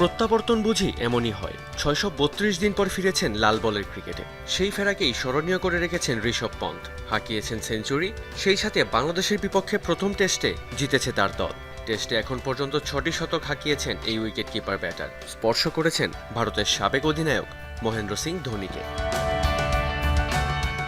প্রত্যাবর্তন বুঝি এমনই হয়। ছয়শো বত্রিশ দিন পর ফিরেছেন লাল বলের ক্রিকেটে। সেই ফেরাকেই স্মরণীয় করে রেখেছেন ঋষভ পন্থ। হাঁকিয়েছেন সেঞ্চুরি, সেই সাথে বাংলাদেশের বিপক্ষে প্রথম টেস্টে জিতেছে তার দল। টেস্টে এখন পর্যন্ত ছটি শতক হাঁকিয়েছেন এই উইকেট কিপার ব্যাটার। স্পর্শ করেছেন ভারতের সাবেক অধিনায়ক মহেন্দ্র সিং ধোনিকে।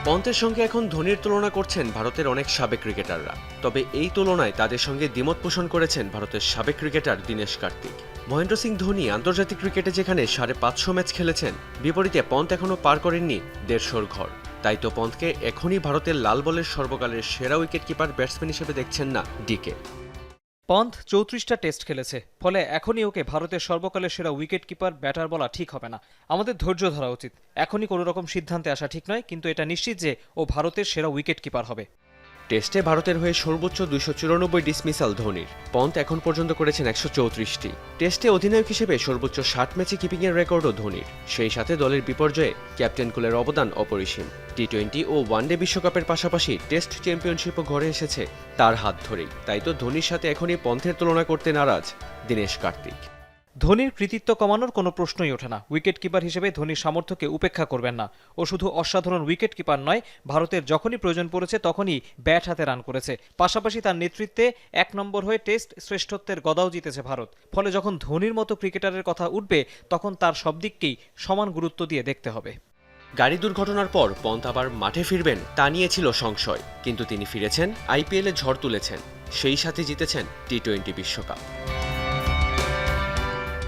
পন্থের সঙ্গে এখন ধোনির তুলনা করছেন ভারতের অনেক সাবেক ক্রিকেটাররা। তবে এই তুলনায় তাদের সঙ্গে দ্বিমত পোষণ করেছেন ভারতের সাবেক ক্রিকেটার দীনেশ কার্তিক। মহেন্দ্র সিং ধোনি আন্তর্জাতিক ক্রিকেটে যেখানে সাড়ে পাঁচশো ম্যাচ খেলেছেন, বিপরীতে পন্থ এখনও পার করেননি দেড়শোর ঘর। তাই তো পন্থকে এখনই ভারতের লাল বলের সর্বকালের সেরা উইকেট কিপার ব্যাটসম্যান হিসেবে দেখছেন না ডিকে। পন্থ চৌত্রিশটা টেস্ট খেলেছে, ফলে এখনই ওকে ভারতের সর্বকালের সেরা উইকেট কিপার ব্যাটার বলা ঠিক হবে না। আমাদের ধৈর্য ধরা উচিত। এখনই কোনো রকম সিদ্ধান্তে আসা ঠিক নয়, কিন্তু এটা নিশ্চিত যে ও ভারতের সেরা উইকেট কিপার হবে। টেস্টে ভারতের হয়ে সর্বোচ্চ দুইশো চুরানব্বই ডিসমিসাল ধোনির। পন্থ এখন পর্যন্ত করেছেন একশো চৌত্রিশটি। টেস্টে অধিনায়ক হিসেবে সর্বোচ্চ ষাট ম্যাচে কিপিংয়ের রেকর্ডও ধোনির। সেই সাথে দলের বিপর্যয়ে ক্যাপ্টেন কুলের অবদান অপরিসীম। টি টোয়েন্টি ও ওয়ানডে বিশ্বকাপের পাশাপাশি টেস্ট চ্যাম্পিয়নশিপও ঘরে এসেছে তার হাত ধরেই। তাই তো ধোনির সাথে এখনই পন্থের তুলনা করতে নারাজ দীনেশ কার্তিক। ধোনির কৃতিত্ব কমানোর কোনো প্রশ্নই ওঠে না। উইকেট কিপার হিসেবে ধোনির সামর্থ্যকে উপেক্ষা করবেন না। ও শুধু অসাধারণ উইকেট কিপার নয়, ভারতের যখনই প্রয়োজন পড়েছে তখনই ব্যাট হাতে রান করেছে। পাশাপাশি তার নেতৃত্বে এক নম্বর হয়ে টেস্ট শ্রেষ্ঠত্বের গদাও জিতেছে ভারত। ফলে যখন ধোনির মতো ক্রিকেটারের কথা উঠবে, তখন তার সব দিককেই সমান গুরুত্ব দিয়ে দেখতে হবে। গাড়ি দুর্ঘটনার পর পন্থ আবার মাঠে ফিরবেন, তা নিয়ে ছিল সংশয়। কিন্তু তিনি ফিরেছেন, আইপিএলে ঝড় তুলেছেন। সেই সাথে জিতেছেন টি টোয়েন্টি বিশ্বকাপ।